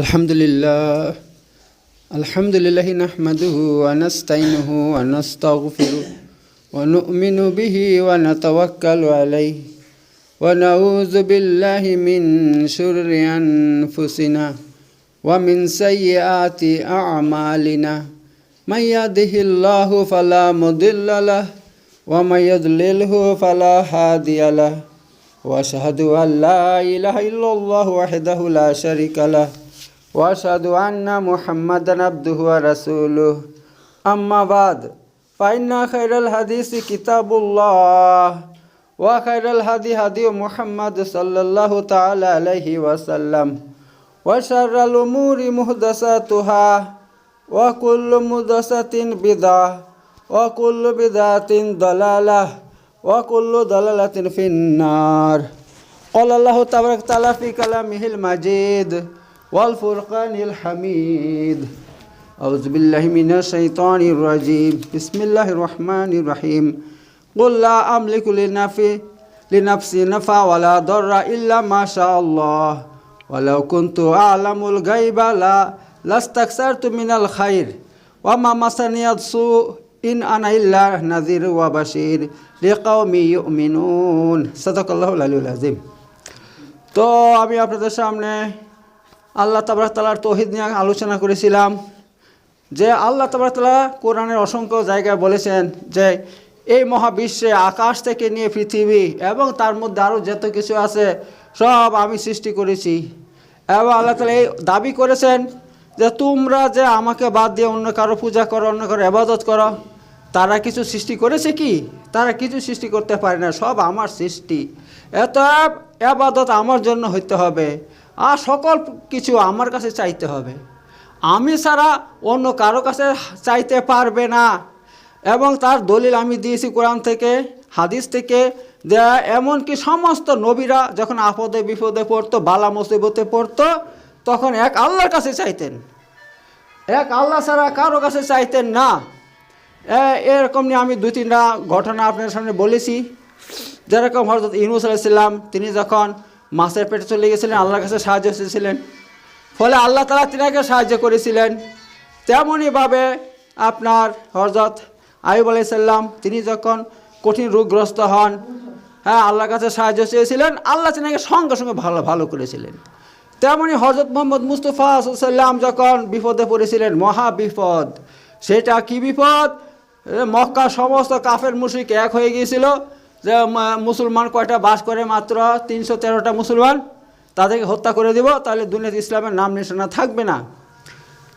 الحمد لله الحمد لله نحمده ونستعينه ونستغفره ونؤمن به ونتوكل عليه ونعوذ بالله من شرور أنفسنا ومن سيئات أعمالنا من يهده الله فلا مضل له ومن يضلله فلا هادي له واشهد ان لا اله الا الله وحده لا شريك له واشهد ان محمدا عبده ورسوله اما بعد فان خير الحديث كتاب الله وخير الهدي هدي محمد صلى الله تعالى عليه وسلم وشر الامور محدثاتها وكل محدثه بدعه وكل بدعه ضلاله وكل ضلالة في النار قال الله تبارك وتعالى في كلامه المجيد والفرقان الحميد أعوذ بالله من الشيطان الرجيم بسم الله الرحمن الرحيم قل لا أملك لنفسي لنفسي نفع ولا ضر إلا ما شاء الله ولو كنت أعلم الغيب لا لاستكثرت من الخير وما مسني السوء in আনা ইল্লা নাজির ওয়া বাশির লিকাউমি ইউমিনুন সাদাকাল্লাহুল আলিউল আযীম তো আমি আপনাদের সামনে আল্লাহ তাবারাক তাআলার তৌহিদ নিয়ে আলোচনা করেছিলাম যে আল্লাহ তাবারাক তাআলা কোরআনের অসংখ্য জায়গায় বলেছেন যে এই মহাবিশ্বে আকাশ থেকে নিয়ে পৃথিবী এবং তার মধ্যে আরও যত কিছু আছে সব আমি সৃষ্টি করেছি। এবং আল্লাহ তালা এই দাবি করেছেন যে তোমরা যে আমাকে বাদ দিয়ে অন্য কারও পূজা করো, অন্য কারও আবাদত করো, তারা কিছু সৃষ্টি করেছে কি? তারা কিছু সৃষ্টি করতে পারে না, সব আমার সৃষ্টি। এত আবাদত আমার জন্য হইতে হবে। আর সকল কিছু আমার কাছে চাইতে হবে। আমি ছাড়া অন্য কারও কাছে চাইতে পারবে না। এবং তার দলিল আমি দিয়েছি কোরআন থেকে, হাদিস থেকে দেয়া এমনকি সমস্ত নবীরা যখন আপদে বিপদে পড়তো, বালা মুসিবতে পড়তো, তখন এক আল্লাহর কাছে চাইতেন। এক আল্লাহ ছাড়া কারও কাছে চাইতেন না। এরকম নিয়ে আমি দুই তিনটা ঘটনা আপনার সামনে বলেছি। যেরকম হজরত ইনুস আলাইসাল্লাম তিনি যখন মাছের পেটে চলে গেছিলেন, আল্লাহর কাছে সাহায্য চেয়েছিলেন। ফলে আল্লাহ তালা তিনাকে সাহায্য করেছিলেন। তেমনইভাবে আপনার হজরত আয়ুব আলাইসাল্লাম তিনি যখন কঠিন রোগগ্রস্ত হন হ্যাঁ আল্লাহর কাছে সাহায্য চেয়েছিলেন, আল্লাহ তিনাকে সঙ্গে সঙ্গে ভালো ভালো করেছিলেন। তেমনি হজরত মোহাম্মদ মুস্তফা সাল্লাম যখন বিপদে পড়েছিলেন, মহা বিপদ, সেটা কি বিপদ? মক্কা সমস্ত কাফের মুশরিক এক হয়ে গিয়েছিল। যে মুসলমান কয়টা বাস করে মাত্র? তিনশো তেরোটা মুসলমান। তাদেরকে হত্যা করে দিব, তাহলে দুনিয়াতে ইসলামের নাম নিশানা থাকবে না।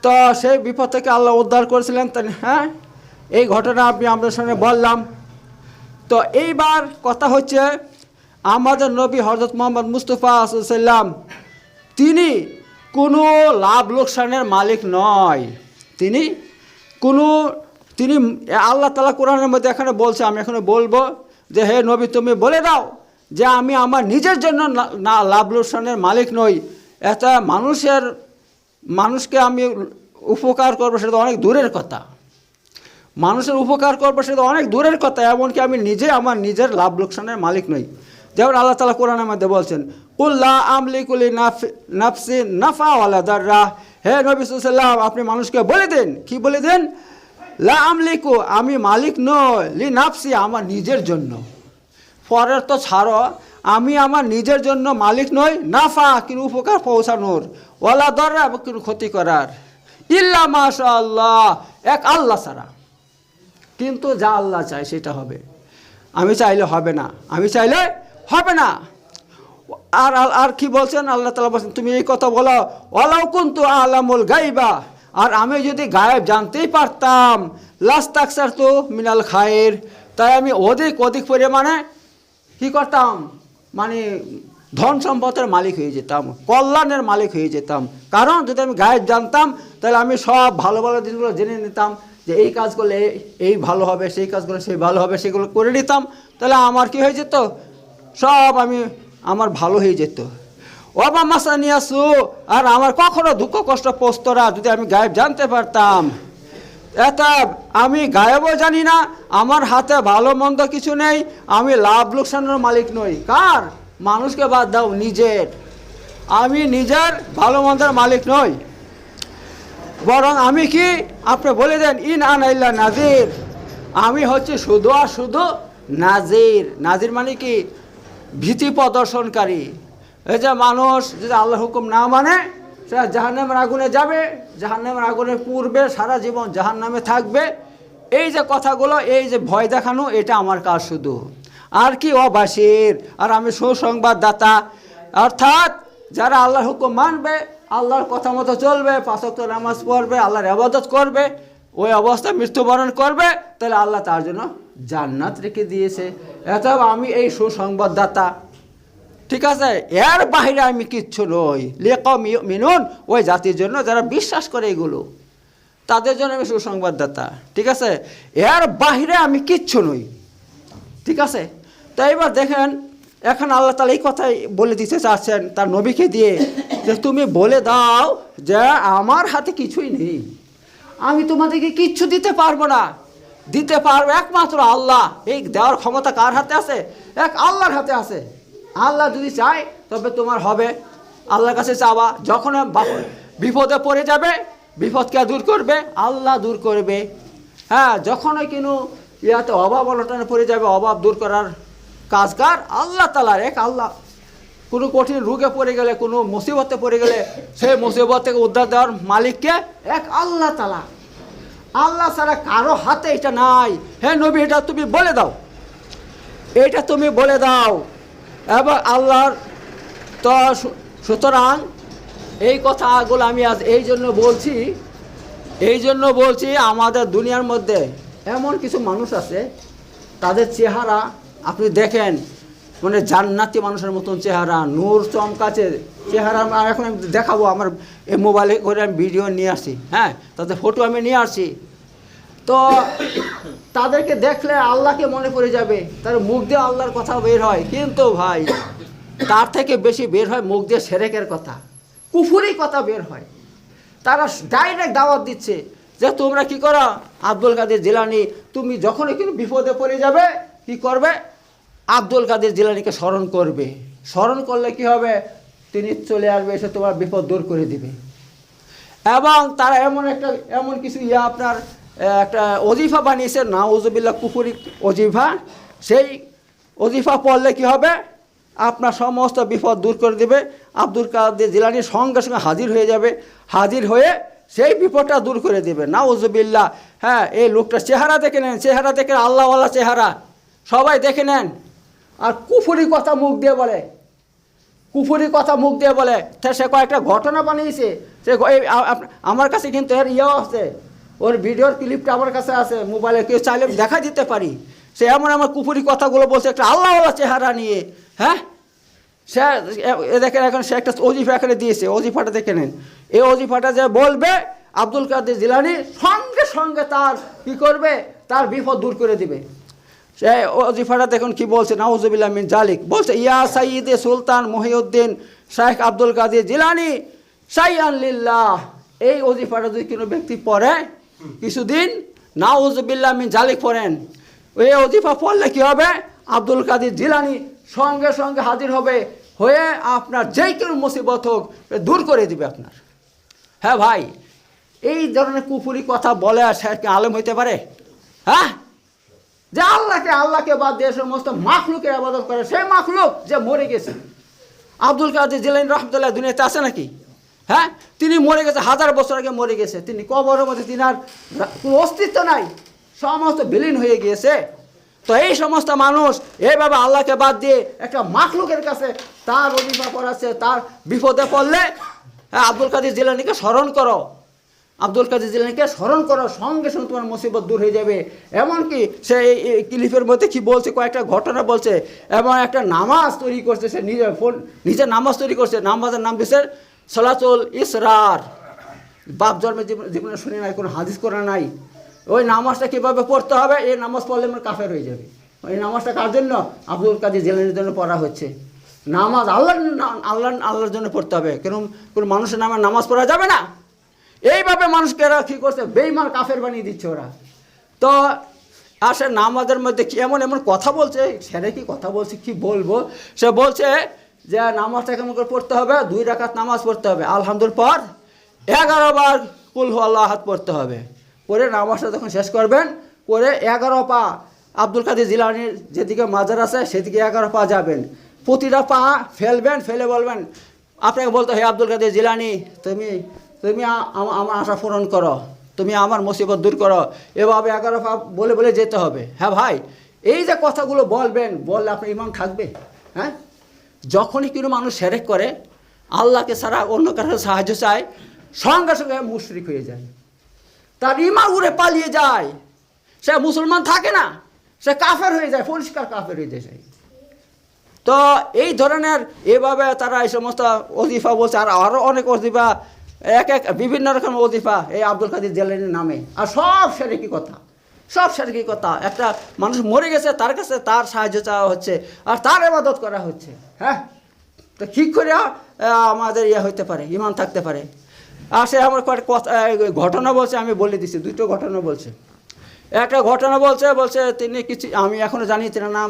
তো সেই বিপদ থেকে আল্লাহ উদ্ধার করেছিলেন হ্যাঁ এই ঘটনা আমি আপনাদের সঙ্গে বললাম। তো এইবার কথা হচ্ছে, আমাদের নবী হজরত মোহাম্মদ মুস্তফা সাল্লাম তিনি কোনো লাভ লোকসানের মালিক নয়। তিনি কোনো, তিনি আল্লাহ তালা কোরআনের মধ্যে এখানে বলছে, আমি এখানে বলব যে, হে নবী, তুমি বলে দাও যে, আমি আমার নিজের জন্য না- লাভ লোকসানের মালিক নই। এটা মানুষের, মানুষকে আমি উপকার করব সেটা অনেক দূরের কথা। মানুষের উপকার করব সেটা অনেক দূরের কথা, এমনকি আমি নিজে আমার নিজের লাভ লোকসানের মালিক নই। যেমন আল্লাহ তালা কোরআনের মধ্যে বলছেন উল্লাহ আমলিকুলি নাফসি নাফা ওয়ালা দাররা। হে নবী সাল্লাম আপনি মানুষকে বলে দেন। কি বলে দেন? লা আমলিকু, আমি মালিক নই, লি নাফসি, আমার নিজের জন্য। পরের তো ছাড়ো, আমি আমার নিজের জন্য মালিক নই, নাফা কিন্তু উপকার পৌঁছানোর। ওলা দররা কিন্তু ক্ষতি করার। ইল্লা মাশা আল্লাহ এক আল্লাহ ছাড়া। কিন্তু যা আল্লাহ চায়, সেটা হবে। আমি চাইলে হবে না, আমি চাইলে হবে না। আর, আর- কি বলছেন? আল্লাহ তালা বলছেন, তুমি এই কথা বলো ওলাও কিন্তু আলামুল গাইবা। আর আমি যদি গায়েব জানতেই পারতাম লাস্তাকসার তো মিনাল খায়ের। তাই আমি অধিক অধিক পরিমাণে কি করতাম? মানে ধন সম্পদের মালিক হয়ে যেতাম, কল্যাণের মালিক হয়ে যেতাম। কারণ যদি আমি গায়েব জানতাম, তাহলে আমি সব ভালো ভালো জিনিসগুলো জেনে নিতাম, যে এই কাজ করলে এই ভালো হবে, সেই কাজ করলে সেই ভালো হবে, সেগুলো করে নিতাম, তাহলে আমার কি হয়ে যেত? সব আমি, আমার ভালো হয়ে যেত। নিয়ে আসু আর আমার কখনো দুঃখ কষ্ট পড়তো না যদি আমি গায়েব জানতে পারতাম। এটা আমি গায়েবও জানি না, আমার হাতে ভালো মন্দ কিছু নেই, আমি লাভ লোকসানের মালিক নই। কার? মানুষকে বাদ দাও, নিজের। আমি নিজের ভালো মন্দের মালিক নই। বরং আমি কি? আপনি বলে দেন, ইন আনাইল্লা নাজির আমি হচ্ছে শুধু আর শুধু নাজির নাজির মানে কি? ভীতি প্রদর্শনকারী। এই যে মানুষ যদি আল্লাহ হুকুম না মানে সে জাহান্নামের আগুনে যাবে, জাহান্নামের আগুনে পুড়বে, সারা জীবন জাহান্নামে থাকবে। এই যে কথাগুলো, এই যে ভয় দেখানো, এটা আমার কাজ শুধু। আর কি অবাসীর? আর আমি সুসংবাদদাতা। অর্থাৎ যারা আল্লাহর হুকুম মানবে, আল্লাহর কথা মতো চলবে পাঁচক্ত নামাজ পড়বে, আল্লাহর আবাদত করবে, ওই অবস্থায় মৃত্যুবরণ করবে, তাহলে আল্লাহ তার জন্য জান্নাত রেখে দিয়েছে। এত আমি এই সুসংবাদদাতা ঠিক আছে? এর বাইরে আমি কিচ্ছু নই। লেখ মিনুন ওই জাতির জন্য যারা বিশ্বাস করে এগুলো, তাদের জন্য আমি সুসংবাদদাতা। ঠিক আছে? এর বাইরে আমি কিচ্ছু নই। ঠিক আছে? তো এবার দেখেন, এখন আল্লাহ তালা এই কথাই বলে দিতে চাচ্ছেন তার নবীকে দিয়ে, যে তুমি বলে দাও যে আমার হাতে কিছুই নেই। আমি তোমাদেরকে কিচ্ছু দিতে পারব না। দিতে পারব একমাত্র আল্লাহ। এই দেওয়ার ক্ষমতা কার হাতে আছে? এক আল্লাহর হাতে আছে। আল্লাহ যদি চায়, তবে তোমার হবে। আল্লাহর কাছে চাওয়া, যখন বিপদে পড়ে যাবে, বিপদকে দূর করবে, আল্লাহ দূর করবে। হ্যাঁ যখনই কিনু ইয়াতে অভাব অনটনে পড়ে যাবে, অভাব দূর করার কাজ কার আল্লাহ তালার এক আল্লাহ। কোনো কঠিন রোগে পড়ে গেলে, কোনো মুসিবতে পড়ে গেলে সেই মুসিবত থেকে উদ্ধার দেওয়ার মালিককে এক আল্লাহ তালা আল্লাহ ছাড়া কারও হাতে এটা নাই। হ্যাঁ নবী, এটা তুমি বলে দাও। এটা তুমি বলে দাও। এবং আল্লাহর তো সুতরাং এই কথাগুলো আমি আজ এই জন্য বলছি, এই জন্য বলছি আমাদের দুনিয়ার মধ্যে এমন কিছু মানুষ আছে, তাদের চেহারা আপনি দেখেন মানে জান্নাতি মানুষের মতন চেহারা, নূর চমকাছে চেহারা আমি এখন আমি দেখাবো আমার এই মোবাইলে করে আমি ভিডিও নিয়ে আসি হ্যাঁ তাদের ফটো আমি নিয়ে আসি তো তাদেরকে দেখলে আল্লাহকে মনে পড়ে যাবে। তার মুখ দিয়ে আল্লাহর কথা বের হয়। কিন্তু ভাই, তার থেকে বেশি বের হয় মুখ দিয়ে সেরেকের কথা। কুফুরি কথা বের হয়। তারা ডাইরেক্ট দাওয়াত দিচ্ছে যে, তোমরা কি করো? আব্দুল কাদের জিলানি, তুমি যখনই কিন্তু বিপদে পড়ে যাবে, কি করবে? আব্দুল কাদের জিলানিকে স্মরণ করবে। স্মরণ করলে কি হবে? তিনি চলে আসবে, এসে তোমার বিপদ দূর করে দিবে। এবং তারা এমন একটা, এমন কিছু ইয়া আপনার একটা অজিফা বানিয়েছে না ওজবিল্লা কুফুরি অজিফা সেই অজিফা পড়লে কি হবে? আপনার সমস্ত বিপদ দূর করে দেবে। আব্দুল কাদের জিলানির সঙ্গে সঙ্গে হাজির হয়ে যাবে। হাজির হয়ে সেই বিপদটা দূর করে দেবে। না ওজবিল্লা হ্যাঁ এই লোকটা চেহারা দেখে নেন। চেহারা দেখে আল্লাহওয়ালা চেহারা। সবাই দেখে নেন। আর কুফুরি কথা মুখ দিয়ে বলে। কুফুরি কথা মুখ দিয়ে বলে। সে কয়েকটা ঘটনা বানিয়েছে। সে আমার কাছে কিন্তু এর ইয়েও আছে। ওর ভিডিওর ক্লিপটা আমার কাছে আছে, মোবাইলে কেউ চাইলে দেখা দিতে পারি। সে এমন আমার কুফুরি কথাগুলো বলছে, একটা আল্লাহওয়ালা চেহারা নিয়ে হ্যাঁ? সে দেখেন এখন সে একটা অজিফা এখানে দিয়েছে অজিফাটা দেখে নেন। এই অজিফাটা যে বলবে, আব্দুল কাদের জিলানি সঙ্গে সঙ্গে তার কি করবে? তার বিপদ দূর করে দিবে। সে অজিফাটা দেখুন কি বলছে, নাউজুবিল্লাহ মিন জালিক। বলছে, ইয়া সাইয়দে সুলতান মহিউদ্দিন শাহেখ আব্দুল কাদের জিলানি সাইয়ান লিল্লাহ। এই অজিফাটা যদি কোনো ব্যক্তি পড়ে কিছুদিন নাউজুবিল্লাহ মিন জালিক পড়েন। ওই অজিফা পড়লে কি হবে? আব্দুল কাদের জিলানি সঙ্গে সঙ্গে হাজির হবে। হয়ে আপনার যেই কোনো মুসিবত হোক দূর করে দিবে আপনার। হ্যাঁ ভাই, এই ধরনের কুপুরি কথা বলে আর কি আলেম হইতে পারে? হ্যাঁ? যে আল্লাহকে আল্লাহকে বাদ দিয়ে সমস্ত মাখলুকের আবাদত করে, সেই মাখলুক যে মরে গেছে। আব্দুল কাদের জিলানি রহমতুল্লাহ দুনিয়াতে আছে নাকি? হ্যাঁ? তিনি মরে গেছে, হাজার বছর আগে মরে গেছে। তিনি কবরের মধ্যে তিনি আর কোনো অস্তিত্ব নাই। সমস্ত বিলীন হয়ে গিয়েছে। তো এই সমস্ত মানুষ এইভাবে আল্লাহকে বাদ দিয়ে একটা মাখলুকের কাছে তার অভিভা করাচ্ছে তার বিপদে পড়লে হ্যাঁ আব্দুল কাদের জিলানিকে স্মরণ করো। আব্দুল কাদের জিলানিকে স্মরণ করো, সঙ্গে সঙ্গে তোমার মুসিবত দূর হয়ে যাবে। এমনকি সে এই- ক্লিপের মধ্যে কি বলছে, কয়েকটা ঘটনা বলছে। এবং একটা নামাজ তৈরি করছে, সে নিজের ফোন নিজের নামাজ তৈরি করছে। নামাজের নাম দিয়েছে সলাচল ইসরার। বাপ জন্মের জীবনে শুনে নাই, কোনো হাদিস করা নাই। ওই নামাজটা কীভাবে পড়তে হবে? এই নামাজ পড়লে আমার কাফের হয়ে যাবে। ওই নামাজটা কার জন্য? আব্দুল কাদের জেলানির জন্য পড়া হচ্ছে। নামাজ আল্লাহর না- আল্লাহ আল্লাহর জন্য পড়তে হবে। কেন কোনো মানুষের নামে নামাজ পড়া যাবে না? এইভাবে মানুষকে এরা কী করছে? বেইমান কাফের বানিয়ে দিচ্ছে ওরা। তো আর সে নামাজের মধ্যে কি এমন এমন কথা বলছে? সেটা কি কথা বলছে? কি বলব? সে বলছে যে নামাজটা কেমন করে পড়তে হবে, দুই রাকাত নামাজ পড়তে হবে। আলহামদুল পর এগারো বার কুল আল্লাহ হাত পড়তে হবে। পরে নামাজটা যখন শেষ করবেন করে এগারো পা আব্দুল কাদের জিলানির যেদিকে মাজার আছে, সেদিকে এগারো পা যাবেন। প্রতিটা পা ফেলবেন, ফেলে বলবেন, আপনাকে বলতে হে আব্দুল কাদের জিলানি, তুমি তুমি আমার আশা পূরণ করো। তুমি আমার মুসিবত দূর করো। এভাবে এগারো পা বলে বলে যেতে হবে। হ্যাঁ ভাই, এই যে কথাগুলো বলবেন, বললে আপনার ইমান থাকবে? হ্যাঁ? যখনই কোনো মানুষ সেরেক করে, আল্লাহকে ছাড়া অন্য কারোর সাহায্য চায়, সঙ্গে সঙ্গে মুশরিক হয়ে যায়। তার ইমান উড়ে পালিয়ে যায়। সে মুসলমান থাকে না, সে কাফের হয়ে যায়, পরিষ্কার কাফের হয়ে যায়। তো এই ধরনের এভাবে তারা এই সমস্ত অজিফা বলছে, আর আরও অনেক অজিফা, এক এক বিভিন্ন রকম অজিফা এই আব্দুল কাদির জেলানির নামে। আর সব সেরেকি কথা। সব সেরেকি কথা। একটা মানুষ মরে গেছে, তার কাছে তার সাহায্য চাওয়া হচ্ছে, আর তার এবাদত করা হচ্ছে। হ্যাঁ? তো কী করে আমাদের ইয়ে হইতে পারে, ইমান থাকতে পারে? আর সে আমার কথা ঘটনা বলছে, আমি বলে দিছি, দুটো ঘটনা বলছে। একটা ঘটনা বলছে বলছে তিনি কিছু, আমি এখনও জানি তার নাম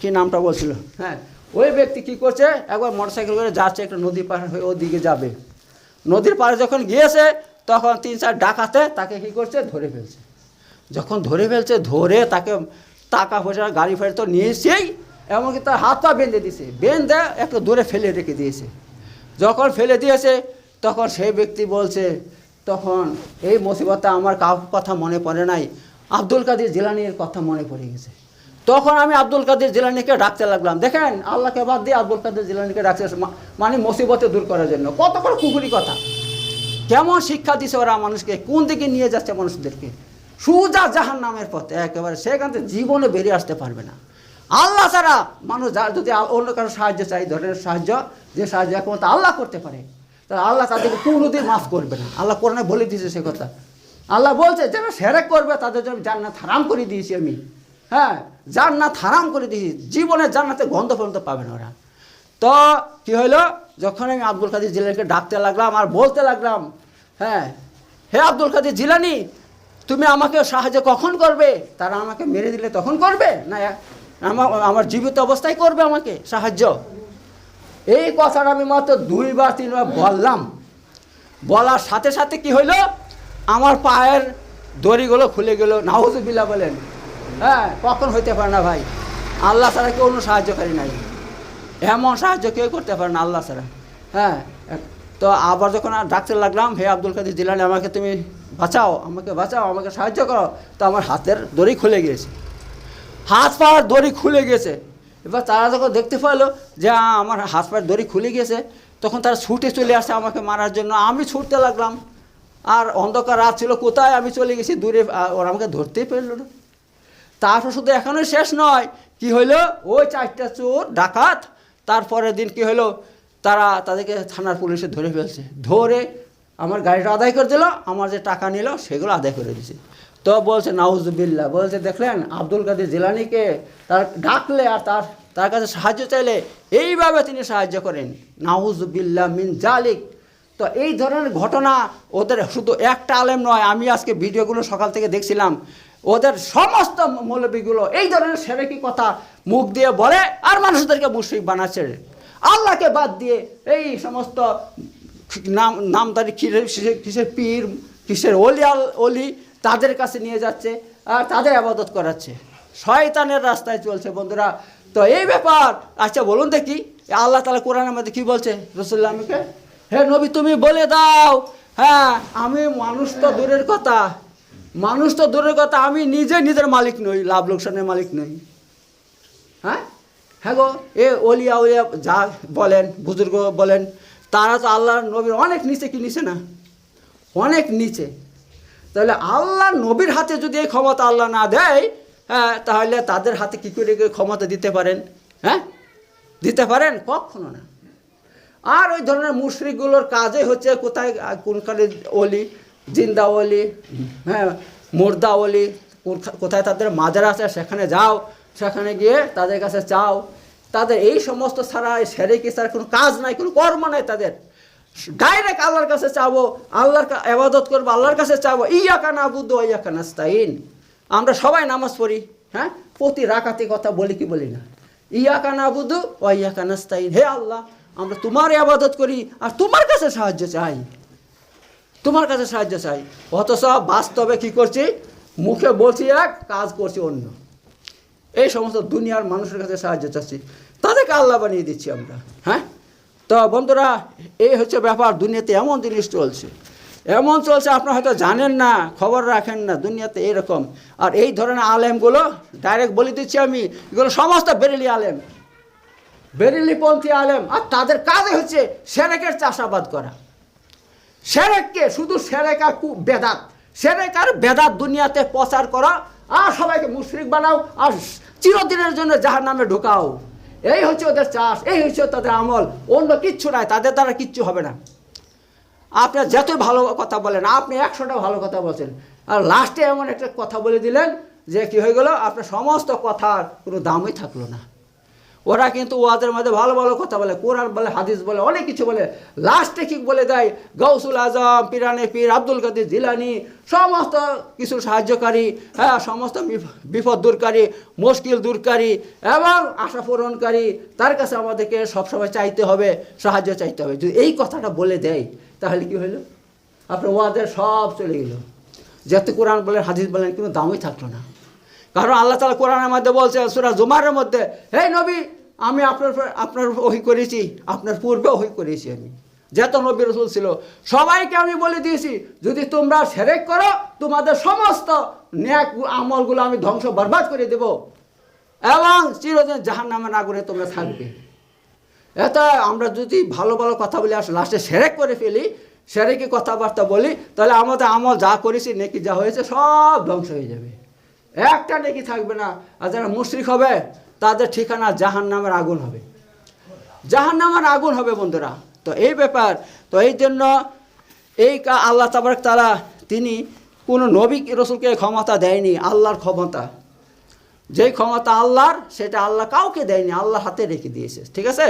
কি নামটা বলছিল? হ্যাঁ ওই ব্যক্তি কি করছে, একবার মোটরসাইকেল করে যাচ্ছে, একটা নদী পার হয়ে ওদিকে যাবে। নদীর পাড়ে যখন গিয়েছে, তখন তিন চার ডাকাতে তাকে কি করছে, ধরে ফেলছে। যখন ধরে ফেলছে, ধরে তাকে টাকা পয়সা, গাড়ি ফাড়ি তো নিয়েছেই, এমনকি তার হাত পা বেঁধে দিয়েছে। বেঁধে একটু দূরে ফেলে রেখে দিয়েছে। যখন ফেলে দিয়েছে, তখন সেই ব্যক্তি বলছে, তখন এই মুসিবতে আমার কাউ কথা মনে পড়ে নাই। আব্দুল কাদের জিলানির কথা মনে পড়ে গেছে। তখন আমি আব্দুল কাদের জিলানিকে ডাকতে লাগলাম। দেখেন, আল্লাহকে বাদ দিয়ে আব্দুল কাদের জিলানিকে ডাকতে মানে মুসিবতে দূর করার জন্য। কত বড় কুকুরি কথা। কেমন শিক্ষা দিছে ওরা মানুষকে? কোন দিকে নিয়ে যাচ্ছে মানুষদেরকে? সুজা জাহান নামের পথে, একেবারে সেখান থেকে জীবনে বেরিয়ে আসতে পারবে না। আল্লাহ ছাড়া মানুষ যার যদি অন্য কারও সাহায্য চাই ধরনের সাহায্য, যে সাহায্য একমাত্র আল্লাহ করতে পারে, তাহলে আল্লাহ তাদেরকে কোনোদিন মাফ করবে না। আল্লাহ কোরআনে বলে দিয়েছে সে কথা। আল্লাহ বলছে, যারা সেরেক করবে, তাদের জন্য জান্নাত হারাম করে দিয়েছি আমি। হ্যাঁ জান্নাত হারাম করে দিয়েছি। জীবনে জান্নাতে গন্ধ পর্যন্ত পাবে না ওরা। তো কি হলো? যখন আমি আব্দুল কাদের জিলানিকে ডাকতে লাগলাম আর বলতে লাগলাম হ্যাঁ হে আব্দুল কাদের জিলানি তুমি আমাকে সাহায্য কখন করবে? তারা আমাকে মেরে দিলে তখন করবে? না, আমার আমার জীবিত অবস্থায় করবে আমাকে সাহায্য? এই কথাটা আমি মাত্র দুইবার, তিনবার বললাম। বলার সাথে সাথে কি হইল? আমার পায়ের দড়িগুলো খুলে গেল। নাউজুবিল্লা বলেন। হ্যাঁ কখন হইতে পারে না ভাই? আল্লাহ ছাড়া কেউ অন্য সাহায্যকারী নাই। এমন সাহায্য কেউ করতে পারে না আল্লাহ ছাড়া। হ্যাঁ তো আবার যখন আর ডাকতে লাগলাম, হে আব্দুল কাদের জিলানি, আমাকে তুমি বাঁচাও, আমাকে বাঁচাও, আমাকে সাহায্য করো। তো আমার হাতের দড়ি খুলে গিয়েছে। হাত পাওয়ার দড়ি খুলে গেছে এবার তারা যখন দেখতে পেল যে আমার হাত পায়ের দড়ি খুলে গেছে তখন তারা ছুটে চলে আসে আমাকে মারার জন্য। আমি ছুটতে লাগলাম। আর অন্ধকার রাত ছিল, কোথায় আমি চলে গেছি দূরে ওরা আমাকে ধরতেই পারল না। তারপর শুধু এখনও শেষ নয়, কি হইল? ওই চারটা চোর ডাকাত। তারপরের দিন কি হলো তারা তাদেরকে থানার পুলিশে ধরে ফেলছে। ধরে আমার গাড়িটা আদায় করে দিল, আমার যে টাকা নিল সেগুলো আদায় করে দিছে তো বলছে নাউজুবিল্লা বলছে, দেখলেন, আব্দুল কাদের জিলানিকে তার ডাকলে আর তার তার কাছে সাহায্য চাইলে এইভাবে তিনি সাহায্য করেন। নাউজুবিল্লা মিন জালিক। তো এই ধরনের ঘটনা ওদের শুধু একটা আলেম নয়, আমি আজকে ভিডিওগুলো সকাল থেকে দেখছিলাম। ওদের সমস্ত মৌলবীগুলো এই ধরনের সেরেকি কথা মুখ দিয়ে বলে আর মানুষদেরকে মুশ্রিক বানাচ্ছে। আল্লাহকে বাদ দিয়ে এই সমস্ত নাম, নামদারি কিসের, কিসের- পীর, কিসের অলি আল অলি তাদের কাছে নিয়ে যাচ্ছে আর তাদের আবাদত করাচ্ছে। শয়তানের রাস্তায় চলছে বন্ধুরা। তো এই ব্যাপার আচ্ছা বলুন দেখি, আল্লাহ তালা কোরআনের মধ্যে কী বলছে? রসুল্লামকে হে নবী, তুমি বলে দাও হ্যাঁ আমি মানুষ তো দূরের কথা, মানুষ তো দূরের কথা, আমি নিজে নিজের মালিক নই, লাভ লোকসানের মালিক নই। হ্যাঁ? হ্যাঁ গো, এ অলিয়া উলিয়া যা বলেন, বুজুর্গ বলেন তারা তো আল্লাহর নবীর অনেক নিচে কি নিচে না? অনেক নিচে। তাহলে আল্লাহ নবীর হাতে যদি এই ক্ষমতা আল্লাহ না দেয় হ্যাঁ তাহলে তাদের হাতে কী করে ক্ষমতা দিতে পারেন? হ্যাঁ? দিতে পারেন? কখনো না। আর ওই ধরনের মুশরিকগুলোর কাজে হচ্ছে কোথায়? কোনখানে অলি জিন্দা অলি হ্যাঁ মুর্দা অলি কোথায় তাদের মাজার আছে, সেখানে যাও, সেখানে গিয়ে তাদের কাছে চাও। তাদের এই সমস্ত ছাড়া সেরে কি ছাড়া কোনো কাজ নাই, কোনো কর্ম নাই তাদের? ডাইরেক্ট আল্লাহর কাছে চাবো, আল্লাহর আবাদত করব, আল্লাহর কাছে চাবো। ইয়া কানা বুদ্ধ ইয়া কানা স্তাইন আমরা সবাই নামাজ পড়ি হ্যাঁ? প্রতি রাকাতি কথা বলি কি বলি না? ইয়া কানা বুধু ও ইয়া কানাস্তাইন হে আল্লাহ, আমরা তোমার আবাদত করি আর তোমার কাছে সাহায্য চাই। তোমার কাছে সাহায্য চাই। অথচ বাস্তবে কি করছি? মুখে বলছি এক, কাজ করছি অন্য। এই সমস্ত দুনিয়ার মানুষের কাছে সাহায্য চাচ্ছি। তাদেরকে আল্লাহ বানিয়ে দিচ্ছি আমরা। হ্যাঁ? তো বন্ধুরা, এই হচ্ছে ব্যাপার। দুনিয়াতে এমন জিনিস চলছে। এমন চলছে, আপনারা হয়তো জানেন না, খবর রাখেন না, দুনিয়াতে এইরকম। আর এই ধরনের আলেমগুলো ডাইরেক্ট বলে দিচ্ছি আমি, এগুলো সমস্ত বেরেলি আলেম। বেরেলিপন্থী আলেম। আর তাদের কাজে হচ্ছে সেরেকের চাষাবাদ করা। সেরেককে শুধু সেরেক আর বেদাত। সেরেক আর বেদাত দুনিয়াতে প্রচার করা। আর সবাইকে মুশরিক বানাও, আর চিরদিনের জন্য যাহার নামে ঢোকাও। এই হচ্ছে ওদের চাষ, এই হচ্ছে তাদের আমল। অন্য কিচ্ছু নাই, তাদের দ্বারা কিচ্ছু হবে না। আপনার যতই ভালো কথা বলেন, আপনি একশোটা ভালো কথা বলছেন। আর লাস্টে এমন একটা কথা বলে দিলেন যে কি হয়ে গেল? আপনার সমস্ত কথার কোনো দামই থাকল না। ওরা কিন্তু ওয়াদের মধ্যে ভালো ভালো কথা বলে, কোরআন বলে, হাদিস বলে, অনেক কিছু বলে। লাস্টে কি বলে দেয়? গৌসুল আজম, পিরানে পীর, আব্দুল কাদের জিলানি, সমস্ত কিছু সাহায্যকারী হ্যাঁ সমস্ত বিপ- বিপদ দূরকারী, মুশকিল দূরকারী, এবং আশা পূরণকারী, তার কাছে আমাদেরকে সবসময় চাইতে হবে, সাহায্য চাইতে হবে। যদি এই কথাটা বলে দেয়, তাহলে কি হইল? আপনার ওয়াদের সব চলে গেল। যত কোরআন বলেন, হাদিস বলেন কিন্তু দামই থাকল না। কারণ আল্লাহ তালা কোরআনের মধ্যে বলছে, সুরা জুমারের মধ্যে, হে নবী, আমি আপনার আপনার ওহি করেছি, আপনার পূর্বে ওহি করেছি আমি। যত নবী রসুল ছিল, সবাইকে আমি বলে দিয়েছি, যদি তোমরা সেরেক করো, তোমাদের সমস্ত ন্যাক আমলগুলো আমি ধ্বংস বরবাদ করে দেব। এবং চিরদিন জাহান নামে না করে তোমরা থাকবে। এত আমরা যদি ভালো ভালো কথা বলি আস লাস্টে সেরেক করে ফেলি, সেরেকে কথাবার্তা বলি, তাহলে আমাদের আমল যা করেছি, নেকি যা হয়েছে, সব ধ্বংস হয়ে যাবে। একটা নেকি থাকবে না, আর যারা মুশরিক হবে, তাদের ঠিকানা জাহান নামের আগুন হবে। জাহান নামের আগুন হবে বন্ধুরা। তো এই ব্যাপার, তো এই জন্য এই আল্লাহ তাবারক তারা তিনি কোনো নবী রসুলকে ক্ষমতা দেয়নি, আল্লাহর ক্ষমতা। যেই ক্ষমতা আল্লাহর, সেটা আল্লাহ কাউকে দেয়নি, আল্লাহ হাতে রেখে দিয়েছে। ঠিক আছে?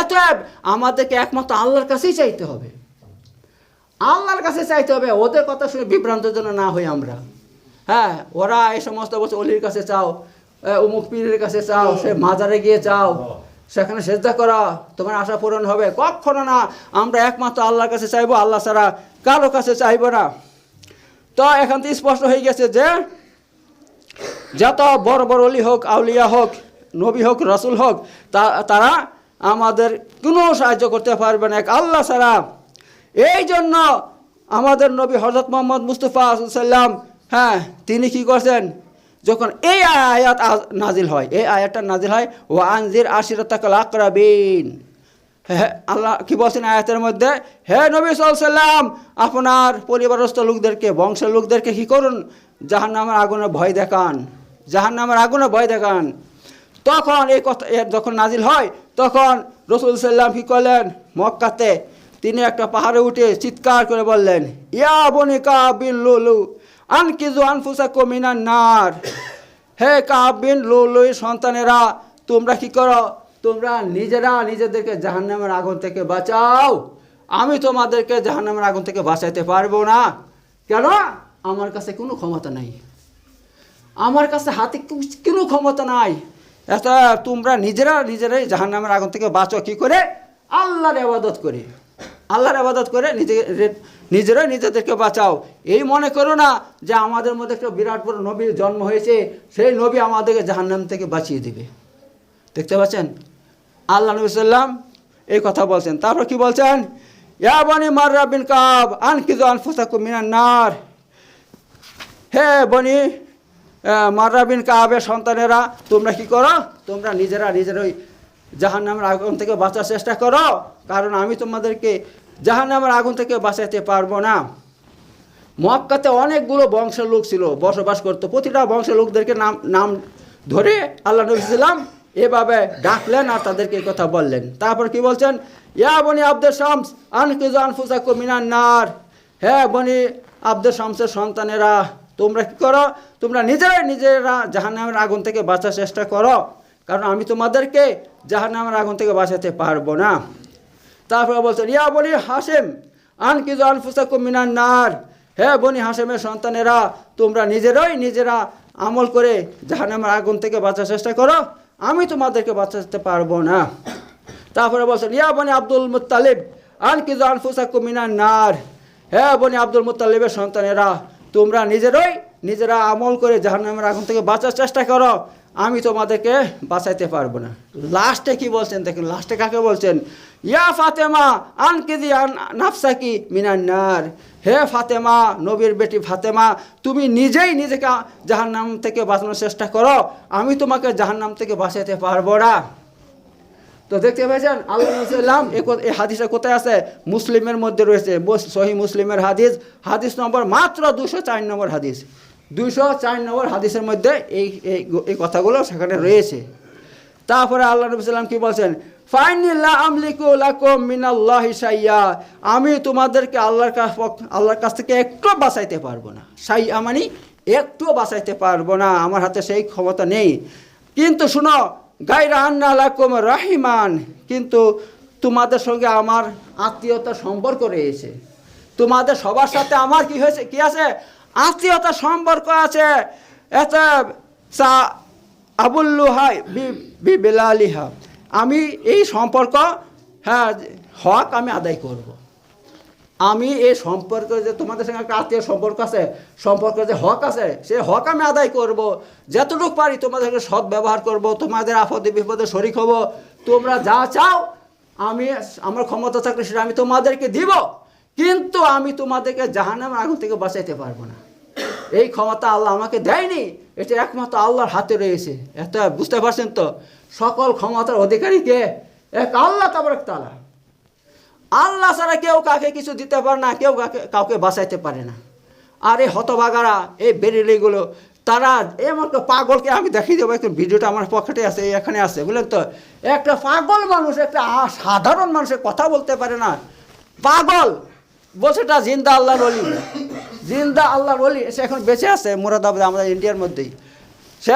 এত আমাদেরকে একমাত্র আল্লাহর কাছেই চাইতে হবে। আল্লাহর কাছে চাইতে হবে, ওদের কথা শুনে বিভ্রান্ত যেন না হই আমরা। হ্যাঁ ওরা এই সমস্ত বছর অলির কাছে চাও অমুক পীরের কাছে চাও সে মাজারে গিয়ে চাও সেখানে সেজদা করা তোমার আশা পূরণ হবে। কখনো না আমরা একমাত্র আল্লাহর কাছে চাইব আল্লাহ ছাড়া কারও কাছে চাইব না। তো এখান থেকে স্পষ্ট হয়ে গেছে যে যত বড় বড় অলি হোক আউলিয়া হোক নবী হোক রসুল হোক তা- তারা আমাদের কোনো সাহায্য করতে পারবে না। এক আল্লাহ ছাড়া। এই জন্য আমাদের নবী হজরত মোহাম্মদ মুস্তফা সাল্লাম হ্যাঁ তিনি কি করছেন? যখন এই আয়াত নাজিল হয়, এই আয়াতটা নাজিল হয় ও আনজির আশিরতাকাল আকরাবিন। হ্যাঁ আল্লাহ কি বলছেন আয়াতের মধ্যে? হে নবী সাল্লাম আপনার পরিবারস্থ লোকদেরকে, বংশের লোকদেরকে কী করুন? জাহান নামের আগুনে ভয় দেখান জাহান নামের আগুনে ভয় দেখান। তখন এই কথা যখন নাজিল হয়, তখন রসুল সাল্লাম কী করলেন? মক্কাতে তিনি একটা পাহাড়ে উঠে চিৎকার করে বললেন, ইয়া বনিকা বিন লুলু আনকিজু আনফুসা কমিনান নার। হে কাবিন লুলুই সন্তানেরা, তোমরা কি করো? তোমরা নিজেরা নিজেদেরকে জাহান্নামের আগুন থেকে বাঁচাও। আমি তোমাদেরকে জাহান্নামের আগুন থেকে বাঁচাইতে পারব না। কেন? আমার কাছে কোনো ক্ষমতা নাই। আমার কাছে হাতে কোনো ক্ষমতা নাই। এত তোমরা নিজেরা নিজেরাই জাহান্নামের আগুন থেকে বাঁচো। কি করে? আল্লাহর আবাদত করে। আল্লাহর আবাদত করে নিজে নিজেরাই নিজেদেরকে বাঁচাও। এই মনে করো না যে আমাদের মধ্যে একটা বিরাট বড় নবীর জন্ম হয়েছে, সেই নবী আমাদেরকে জাহান্নাম থেকে বাঁচিয়ে দেবে। দেখতে পাচ্ছেন? আল্লাহ নবী সাল্লাম এই কথা বলছেন। তারপর কি বলছেন? ইয়া বনি মাররা বিন কাব আনকিজু আনফুসাকুম মিনান নার। হে বনি মাররা বিন কাবের সন্তানেরা, তোমরা কি করো? তোমরা নিজেরা নিজেরই জাহান্নামের আগুন থেকে বাঁচার চেষ্টা করো। কারণ আমি তোমাদেরকে জাহান্নামের আগুন থেকে বাঁচাতে পারব না। মক্কাতে অনেকগুলো বংশের লোক ছিল, বসবাস করতো। প্রতিটা বংশের লোকদেরকে নাম নাম ধরে আল্লাহ নবী সাল্লাম এভাবে ডাকলেন আর তাদেরকে কথা বললেন। তারপর কি বলছেন? ইয়া বনি আব্দুল শামস আনকিজু আনফুসাকু মিনান নার। হ্যাঁ বনি আব্দুল শামসের সন্তানেরা, তোমরা কি করো? তোমরা নিজেরাই নিজেরা জাহান্নামের আগুন থেকে বাঁচার চেষ্টা করো। কারণ আমি তোমাদেরকে জাহান্নামের আগুন থেকে বাঁচাতে পারব না। তারপরে বলছেন, ইয়া বলি হাসেম আন আনফুসাকুম মিনান নার। হে বনি হাসেমের সন্তানেরা, তোমরা নিজেরাই নিজেরা আমল করে জাহান্নামের আগুন থেকে বাঁচার চেষ্টা করো। আমি তোমাদেরকে বাঁচাতে পারব না। তারপরে বলছেন, ইয়া বনি আব্দুল মুতালিব আন কি জান মিনান নার। হ্যাঁ বনি আব্দুল মুতালিবের সন্তানেরা, তোমরা নিজেরাই নিজেরা আমল করে জাহান্নামের আগুন থেকে বাঁচার চেষ্টা করো। আমি তোমাদেরকে বাঁচাইতে পারব না। লাস্টে কি বলছেন দেখেন লাস্টে কাকে বলছেন? ইয়া ফাতেমা আন কেজি আন নাফসাকি মিনান নার। হে ফাতেমা, নবীর বেটি ফাতেমা, তুমি নিজেই নিজেকে জাহান্নাম থেকে বাঁচানোর চেষ্টা করো, আমি তোমাকে জাহান্নাম থেকে বাঁচাইতে পারব না। তো দেখতে পেয়েছেন, আল্লাহ সাল্লাম এই হাদিসটা কোথায় আছে? মুসলিমের মধ্যে রয়েছে সহি মুসলিমের হাদিস। হাদিস নম্বর মাত্র দুশো চার নম্বর হাদিস। দুশো চার নম্বর হাদিসের মধ্যে এই এই কথাগুলো সেখানে রয়েছে। তারপরে আল্লাহ নবী সাল্লাম কি বলছেন? আমি তোমাদেরকে আল্লাহর আল্লাহর কাছ থেকে একটু বাঁচাইতে পারব না। সাইয়া মানে একটু বাঁচাইতে পারব না। আমার হাতে সেই ক্ষমতা নেই। কিন্তু শুনো গাইরা আন্না লাকুম রাহিমান। কিন্তু তোমাদের সঙ্গে আমার আত্মীয়তার সম্পর্ক রয়েছে। তোমাদের সবার সাথে আমার কি হয়েছে? কি আছে? আত্মীয়তার সম্পর্ক আছে। আমি এই সম্পর্ক হ্যাঁ হক আমি আদায় করব। আমি এই সম্পর্ক যে তোমাদের সঙ্গে একটা আত্মীয় সম্পর্ক আছে, সম্পর্ক যে হক আছে, সে হক আমি আদায় করব। যতটুকু পারি তোমাদের সঙ্গে সৎ ব্যবহার করব, তোমাদের আপদে বিপদে শরিক হব। তোমরা যা চাও, আমি, আমার ক্ষমতা থাকলে সেটা আমি তোমাদেরকে দিব। কিন্তু আমি তোমাদেরকে জাহান্নামের আগুন থেকে বাঁচাইতে পারব না। এই ক্ষমতা আল্লাহ আমাকে দেয়নি, এটা একমাত্র আল্লাহর হাতে রয়েছে। এত বুঝতে পারছেন তো? সকল ক্ষমতার অধিকারী কে? এক আল্লাহ তাবরক তালা আল্লাহ ছাড়া কেউ কাকে কিছু দিতে পারে না, কেউ কাকে কাউকে বাঁচাইতে পারে না। আর এই হতবাগারা এই বেরিলিগুলো, তারা এমন পাগলকে আমি দেখিয়ে দেবো, একটু ভিডিওটা আমার পকেটে আছে এখানে আছে, বুঝলেন তো? একটা পাগল মানুষ, একটা সাধারণ মানুষের কথা বলতে পারে না। পাগল! বলছে এটা জিন্দা আল্লাহ অলি জিন্দা আল্লাহর অলি সে এখন বেঁচে আছে মুরাদাবাদে আমাদের ইন্ডিয়ার মধ্যেই। সে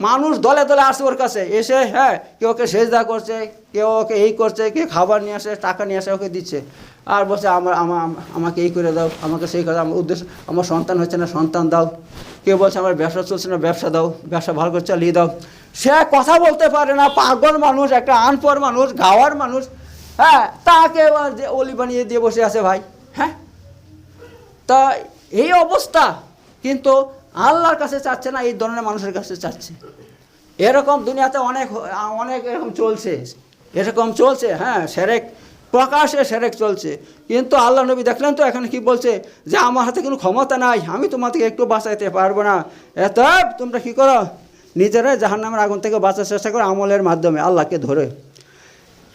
মানুষ দলে দলে আসছে ওর কাছে, এসে হ্যাঁ কেউ ওকে সেজদা করছে, কেউ ওকে এই করছে, কেউ খাবার নিয়ে আসে, টাকা নিয়ে আসে, ওকে দিচ্ছে। আর বলছে, আমার আমা- আমাকে এই করে দাও, আমাকে সেই করে আমার উদ্দেশ্য, আমার সন্তান হচ্ছে না, সন্তান দাও। কেউ বলছে, আমার ব্যবসা চলছে না, ব্যবসা দাও, ব্যবসা ভালো করে চালিয়ে দাও। সে কথা বলতে পারে না, পাগল মানুষ, একটা আনপর মানুষ, গাওয়ার মানুষ। হ্যাঁ তাকে যে অলি বানিয়ে দিয়ে বসে আছে ভাই হ্যাঁ? তা এই অবস্থা কিন্তু আল্লাহর কাছে চাচ্ছে না, এই ধরনের মানুষের কাছে চাচ্ছে। এরকম দুনিয়াতে অনেক অনেক এরকম চলছে। এরকম চলছে হ্যাঁ সেরেক প্রকাশে সেরেক চলছে। কিন্তু আল্লাহ নবী দেখলেন তো, এখানে কি বলছে? যে আমার হাতে কোনো ক্ষমতা নাই, আমি তোমাদেরকে একটু বাঁচাইতে পারব না। এত তোমরা কি করো? নিজেরাই জাহান্নামের আগুন থেকে বাঁচার চেষ্টা করো আমলের মাধ্যমে, আল্লাহকে ধরে।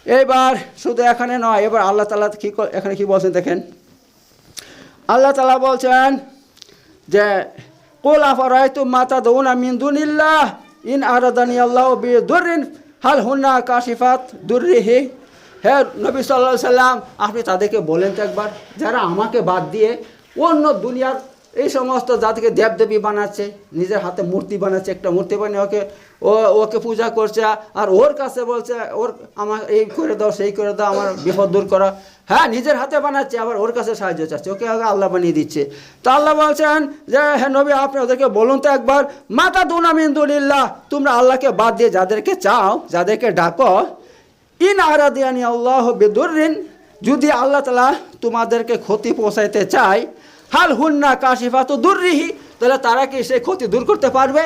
এইবার শুধু এখানে নয়, এবার আল্লাহ তালা কী এখানে কি বলছেন দেখেন? আল্লাহ তালা বলছেন যে আল্লাহ হুন্না কাশিফাত হে নবী সাল্লাম, আপনি তাদেরকে বলেন তো একবার, যারা আমাকে বাদ দিয়ে অন্য দুনিয়ার এই সমস্ত জাতিকে দেবদেবী বানাচ্ছে, নিজের হাতে মূর্তি বানাচ্ছে, একটা মূর্তি বানিয়ে ওকে, ও, ওকে পূজা করছে, আর ওর কাছে বলছে, ওর আমার এই করে দাও, সেই করে দাও, আমার বিপদ দূর করা। হ্যাঁ নিজের হাতে বানাচ্ছে, আবার ওর কাছে সাহায্য চাচ্ছে। ওকে আল্লাহ বানিয়ে দিচ্ছে। তা আল্লাহ বলছেন যে হ্যাঁ নবী, আপনি ওদেরকে বলুন তো একবার, মাতা দুনামিন্দুলিল্লাহ তোমরা আল্লাহকে বাদ দিয়ে যাদেরকে চাও, যাদেরকে ডাকো, ইন আরাদিয়ানি আল্লাহ বেদুরিন যদি আল্লাহ তালা তোমাদেরকে ক্ষতি পৌঁছাইতে চায়, হাল হুন্না কাশিফা তো দূররিহি তাহলে তারা কি সেই ক্ষতি দূর করতে পারবে?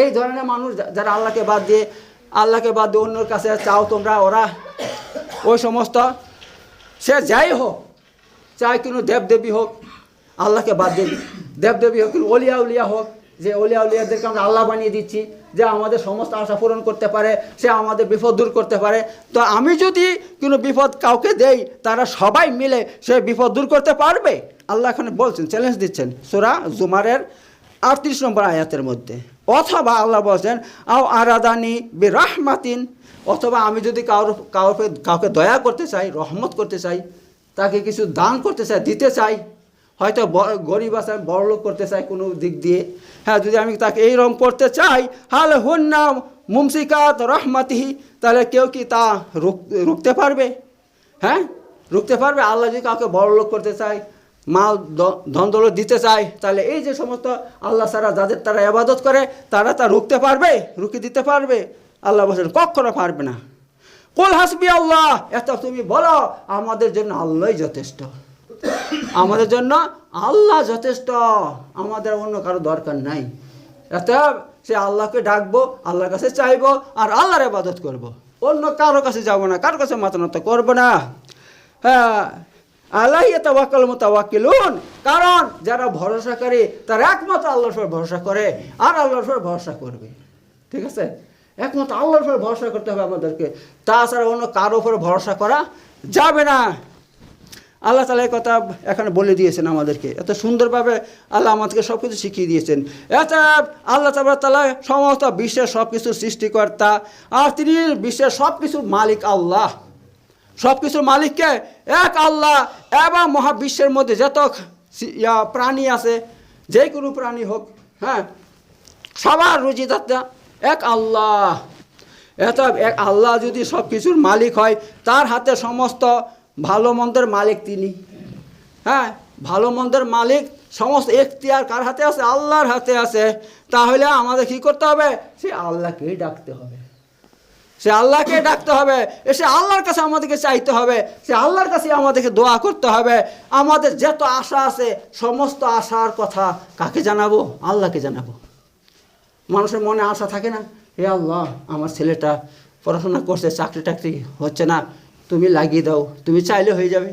এই ধরনের মানুষ যারা আল্লাহকে বাদ দিয়ে, আল্লাহকে বাদ দিয়ে অন্যর কাছে চাও তোমরা, ওরা, ওই সমস্ত সে যাই হোক, চাই কোনো দেবদেবী হোক, আল্লাহকে বাদ দিয়ে দেবদেবী হোক অলিয়া উলিয়া হোক, যে অলিয়া উলিয়াদেরকে আমরা আল্লাহ বানিয়ে দিচ্ছি, যে আমাদের সমস্ত আশা পূরণ করতে পারে, সে আমাদের বিপদ দূর করতে পারে। তো আমি যদি কোনো বিপদ কাউকে দেই, তারা সবাই মিলে সে বিপদ দূর করতে পারবে? আল্লাহ এখানে বলছেন চ্যালেঞ্জ দিচ্ছেন, সুরা জুমারের আটত্রিশ নম্বর আয়াতের মধ্যে। অথবা আল্লাহ বলছেন, আও আরাদানি বি রাহমাতিন অথবা আমি যদি কারোর কাউকে কাউকে দয়া করতে চাই, রহমত করতে চাই, তাকে কিছু দান করতে চাই, দিতে চাই, হয়তো গরিব আছে আমি বড় লোক করতে চাই কোনো দিক দিয়ে হ্যাঁ যদি আমি তাকে এই রকম করতে চাই, হাল হুন্না মুমসিকাত রহমাতিহি, তাহলে কেউ কি তা রুখতে পারবে? হ্যাঁ? রুখতে পারবে? আল্লাহ যদি কাউকে বড় লোক করতে চায়, মাল দ- ধন দিতে চায়, তাহলে এই যে সমস্ত আল্লাহ সারা যাদের তারা আবাদত করে, তারা তা রুখতে পারবে? রুখে দিতে পারবে? আল্লাহ বলছেন, কখনো পারবে না। কুল হাসবি আল্লাহ এত তুমি বলো, আমাদের জন্য আল্লাহই যথেষ্ট। আমাদের জন্য আল্লাহ যথেষ্ট। আমাদের অন্য কারও দরকার নাই। এত সে আল্লাহকে ডাকবো, আল্লাহর কাছে চাইব, আর আল্লাহর ইবাদত করব। অন্য কারও কাছে যাব না, কারও কাছে মাথা নত করব না। হ্যাঁ আল্লাহ তাওয়াক্কাল মুতাওয়াক্কিলুন। কারণ যারা ভরসা করে তারা একমাত্র আল্লাহর ভরসা করে, আর আল্লাহর ভরসা করবে। ঠিক আছে? একমাত্র আল্লাহর উপর ভরসা করতে হবে আমাদেরকে। তাছাড়া অন্য কারও উপর ভরসা করা যাবে না। আল্লাহ তালা এই কথা এখানে বলে দিয়েছেন আমাদেরকে। এত সুন্দরভাবে আল্লাহ আমাদেরকে সব কিছু শিখিয়ে দিয়েছেন। এত আল্লাহ তালা তালা সমস্ত বিশ্বের সব কিছুর সৃষ্টিকর্তা আর তিনি বিশ্বের সব কিছুর মালিক আল্লাহ। সব কিছুর মালিককে এক আল্লাহ এবং মহাবিশ্বের মধ্যে যত প্রাণী আছে যে কোনো প্রাণী হোক হ্যাঁ সবার রুজিদাতা। এক আল্লাহ। এত এক আল্লাহ যদি সব কিছুর মালিক হয়, তার হাতে সমস্ত ভালো মন্দের মালিক তিনি। হ্যাঁ ভালো মন্দের মালিক সমস্ত এখতিয়ার কার হাতে আছে? আল্লাহর হাতে আছে। তাহলে আমাদের কি করতে হবে? সে আল্লাহকেই ডাকতে হবে। সে আল্লাহকে ডাকতে হবে। এসে আল্লাহর কাছে আমাদেরকে চাইতে হবে। সে আল্লাহর কাছে আমাদেরকে দোয়া করতে হবে। আমাদের যত আশা আছে, সমস্ত আশার কথা কাকে জানাব? আল্লাহকে জানাব। মানুষের মনে আশা থাকে না, হে আল্লাহ, আমার ছেলেটা পড়াশোনা করছে, চাকরি টাকরি হচ্ছে না, তুমি লাগিয়ে দাও, তুমি চাইলে হয়ে যাবে।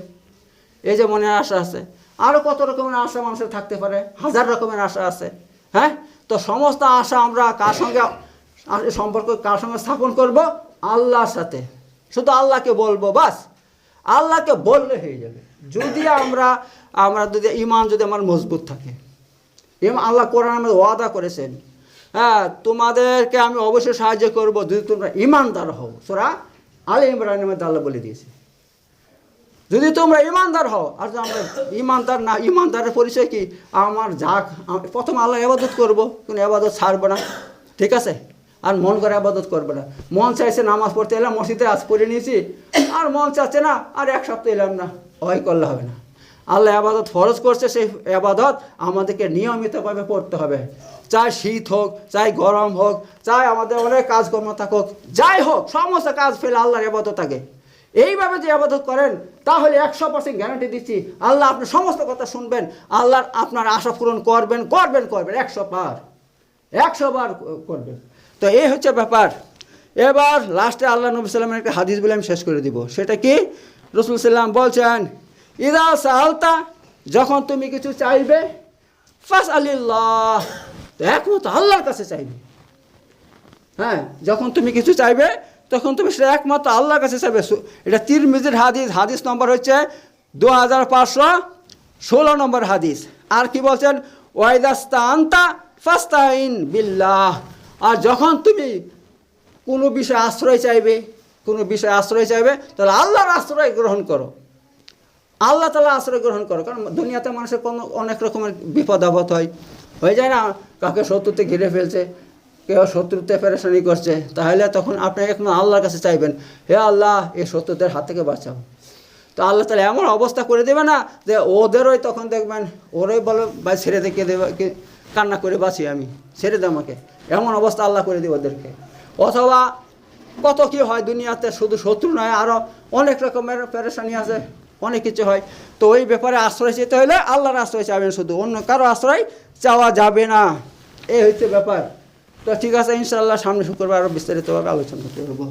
এই যে মনে আশা আছে। আরও কত রকমের আশা মানুষের থাকতে পারে, হাজার রকমের আশা আছে হ্যাঁ? তো সমস্ত আশা আমরা কার সঙ্গে সম্পর্ক কার সঙ্গে স্থাপন করব? আল্লাহর সাথে। শুধু আল্লাহকে বলব, বাস। আল্লাহকে বললে হয়ে যাবে। যদি আমরা আমরা যদি ইমান যদি আমার মজবুত থাকে। এবং আল্লাহ কোরআন আমাদের ওয়াদা করেছেন হ্যাঁ তোমাদেরকে আমি অবশ্যই সাহায্য করব যদি তোমরা ইমানদার হও। সোরা আলে ইমরানের আল্লাহ বলে দিয়েছে। যদি তোমরা ইমানদার হও, আর আমরা ইমানদার না, ইমানদারের পরিচয় কি? আমার আম- প্রথম আল্লাহ আবাদত করব, কোনো আবাদত ছাড়বো না। ঠিক আছে? আর মন করে আবাদত করবে না। মন চাইছে নামাজ পড়তে এলাম, মসজিদে আজ পড়ে নিয়েছি, আর মন চাচ্ছে না, আর এক সপ্তাহ এলাম না। ওই করলে হবে না। আল্লাহ আবাদত ফরজ করছে, সেই আবাদত আমাদেরকে নিয়মিতভাবে পড়তে হবে। চাই শীত হোক, চাই গরম হোক, চাই আমাদের অনেক কাজকর্ম থাকুক, যাই হোক, সমস্ত কাজ ফেলে আল্লাহর আবাদত থাকে। এইভাবে যে আবাদত করেন, তাহলে একশো পার্সেন্ট গ্যারান্টি দিচ্ছি, আল্লাহ আপনার সমস্ত কথা শুনবেন, আল্লাহর আপনার আশা পূরণ করবেন করবেন করবেন, একশো বার একশো বার করবেন। তো এই হচ্ছে ব্যাপার। এবার লাস্টে আল্লাহ নবী সাল্লামের একটা হাদিস বলে আমি শেষ করে দিব। সেটা কি? রসুল সাল্লাম বলছেন, ইদা সালতা যখন তুমি কিছু চাইবে ফাস আলিল্লাহ তো একমত আল্লাহর কাছে চাইবে। হ্যাঁ যখন তুমি কিছু চাইবে, তখন তুমি সেটা একমাত্র আল্লাহর কাছে চাইবে। এটা তির মিজির হাদিস হাদিস নম্বর হচ্ছে দু হাজার পাঁচশো ষোলো নম্বর হাদিস। আর কি বলছেন? ওয়াইদাস্তা আন্তা ফাস্তাইন বিল্লাহ। আর যখন তুমি কোনো বিষয়ে আশ্রয় চাইবে, কোনো বিষয়ে আশ্রয় চাইবে, তাহলে আল্লাহর আশ্রয় গ্রহণ করো। আল্লাহ তালা আশ্রয় গ্রহণ করো। কারণ দুনিয়াতে মানুষের কোনো অনেক রকমের বিপদ আপদ হয়। হয়ে যায় না কাকে শত্রুতে ঘিরে ফেলছে, কেউ শত্রুতে পেরেশানি করছে, তাহলে তখন আপনি একমাত্র আল্লাহর কাছে চাইবেন, হে আল্লাহ, এই শত্রুদের হাত থেকে বাঁচাও। তো আল্লাহ তাহলে এমন অবস্থা করে দেবে না যে ওদেরই তখন দেখবেন, ওরাই বলে, ভাই, ছেড়ে দেখে দেবে কান্না করে বাঁচি আমি, ছেড়ে দে আমাকে। এমন অবস্থা আল্লাহ করে দেবে ওদেরকে। অথবা কত কি হয় দুনিয়াতে, শুধু শত্রু নয় আরও অনেক রকমের পেরেশানি আছে, অনেক কিছু হয়। তো ওই ব্যাপারে আশ্রয় চাইতে হলে আল্লাহর আশ্রয় চাবেন শুধু, অন্য কারও আশ্রয় চাওয়া যাবে না এই হচ্ছে ব্যাপার তো ঠিক আছে ইনশাআল্লাহ সামনে শুক্রবার আরও বিস্তারিতভাবে আলোচনা করবো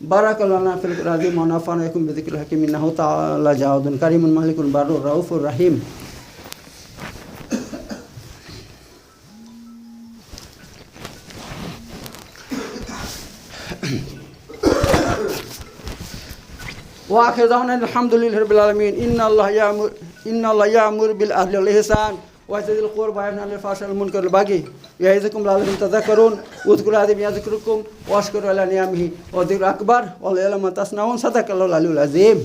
বারাকাল্লাহ ফিল রাজি মনাফান একুম বিদিকুল হাকিম ইন্নাহু তাআলা জাওদুন কারিমুন মালিকুন বারুর রাউফুর রাহিম واخر دعوانا الحمد لله رب العالمين ان الله يامر ان الله يامر بالعدل والاحسان وإيتاء ذي القربى وينهى عن الفحشاء والمنكر والبغي يعظكم لعلكم تذكرون واذكروا هذه يذكركم واشكروا على نعمه وذكر اكبر والله ما تصنعون صدق الله العلي العظيم